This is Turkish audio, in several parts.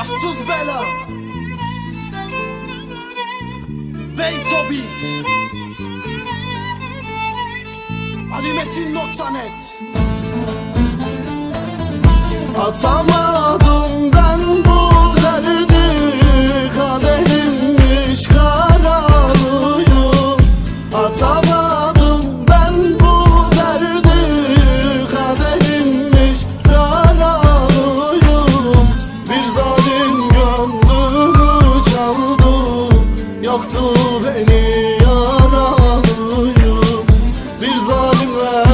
Başsız bela. Beyto Beat Alimetin.net Atamadım beni yaralıyım Bir zalime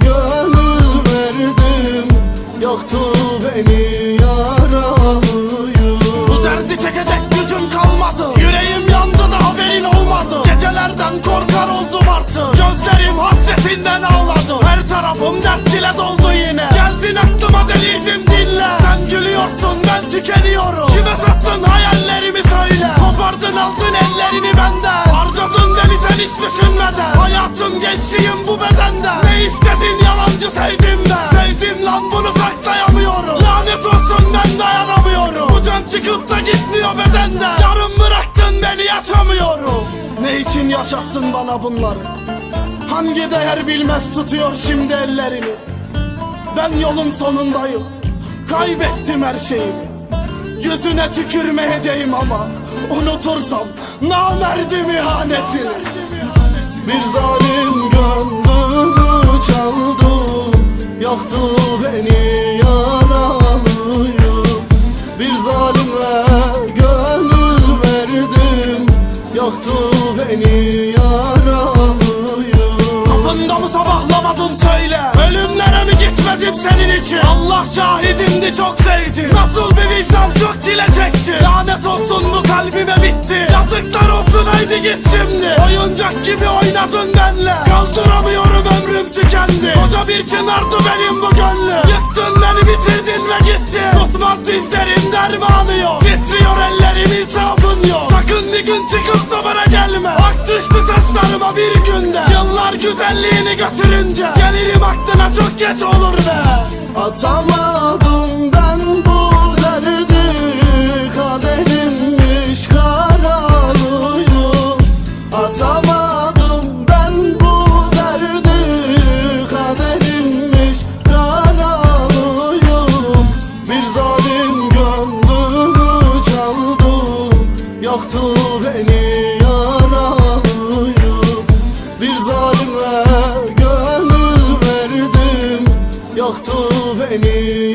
gönül verdim. Yaktı beni yaralıyım Bu derdi çekecek gücüm kalmadı. Yüreğim yandı da haberin olmadı. Gecelerden korkar oldum artık. Gözlerim hasretinden ağladı. Her tarafım dert çile doldu ellerini benden. Harcadın beni sen hiç düşünmeden. Hayatım gençliğim bu bedende Ne istedin yalancı sevdim ben. Sevdim lan bunu saklayamıyorum. Lanet olsun ben dayanamıyorum. Bu can çıkıp da gitmiyor bedenden. Yarım bıraktın beni yaşamıyorum. Ne için yaşattın bana bunları? Hangi değer bilmez tutuyor şimdi ellerini? Ben yolun sonundayım. Kaybettim her şeyi Yüzüne tükürmeyeceğim ama Unutursam namerdim ihanetini Bir zalim gönlümü çaldı Yaktı beni yaralıyım Bir zalime gönül verdim. Yaktı beni yaralıyım Allah şahidimdi çok sevdim. Nasıl bir vicdan çok çile çekti. Lanet olsun bu kalbime bitti. Yazıklar olsun haydi git şimdi. Oyuncak gibi oynadın benle. Kaldıramıyorum ömrüm tükendi. Koca bir çınardı benim bu gönlüm. Yıktın beni bitirdin ve gittin. Tutmaz dizlerim dermanı yok. Titriyor ellerim insafın yok. Sakın bir gün çıkıp da bana gelme. Ak düştü saçlarıma bir günde. Yıllar güzelliğini götürünce. Gelirim aklına çok geç olur be zalim gönlümü çaldı Yaktı beni yaralıyım Bir zalime gönül verdim Yaktı beni